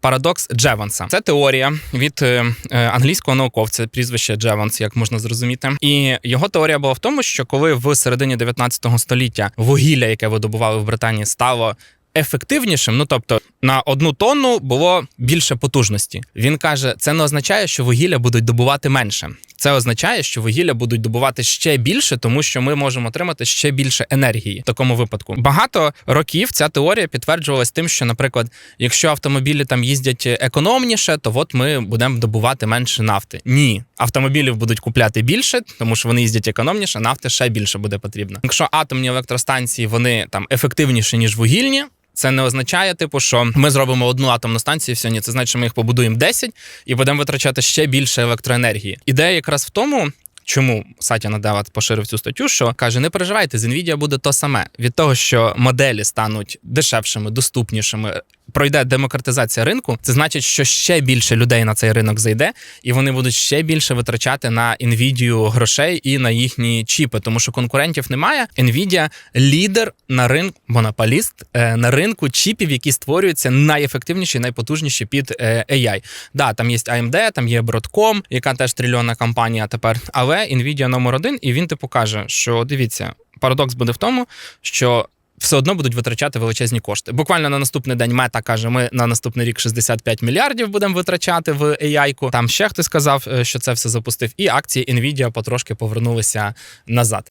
Парадокс Джеванса. Це теорія від е, е, англійського науковця, прізвище Джеванс, як можна зрозуміти. І його теорія була в тому, що коли в середині 19 століття вугілля, яке видобували в Британії, стало ефективнішим, ну тобто на одну тонну було більше потужності. Він каже, це не означає, що вугілля будуть добувати менше. Це означає, що вугілля будуть добувати ще більше, тому що ми можемо отримати ще більше енергії в такому випадку. Багато років ця теорія підтверджувалась тим, що, наприклад, якщо автомобілі там їздять економніше, то от ми будемо добувати менше нафти. Ні, автомобілів будуть купляти більше, тому що вони їздять економніше, нафти ще більше буде потрібно. Якщо атомні електростанції вони там ефективніші ніж вугільні. Це не означає, типу, що ми зробимо одну атомну станцію сьогодні. Це значить, що ми їх побудуємо 10 і будемо витрачати ще більше електроенергії. Ідея якраз в тому. Чому Сатя Надават поширив цю статтю? Що каже: не переживайте, з Nvidia буде то саме від того, що моделі стануть дешевшими, доступнішими. Пройде демократизація ринку, це значить, що ще більше людей на цей ринок зайде, і вони будуть ще більше витрачати на Nvidia грошей і на їхні чіпи, тому що конкурентів немає. Nvidia – лідер на ринку, монополіст е, на ринку чіпів, які створюються найефективніші, найпотужніші під е, AI. Да, там є AMD, там є Broadcom, яка теж трильйонна компанія тепер. Але Nvidia номер один, і він типу каже, що дивіться, парадокс буде в тому, що все одно будуть витрачати величезні кошти. Буквально на наступний день мета каже: ми на наступний рік 65 мільярдів будемо витрачати в AI-ку. Там ще хтось сказав, е, що це все запустив, і акції Nvidia потрошки повернулися назад.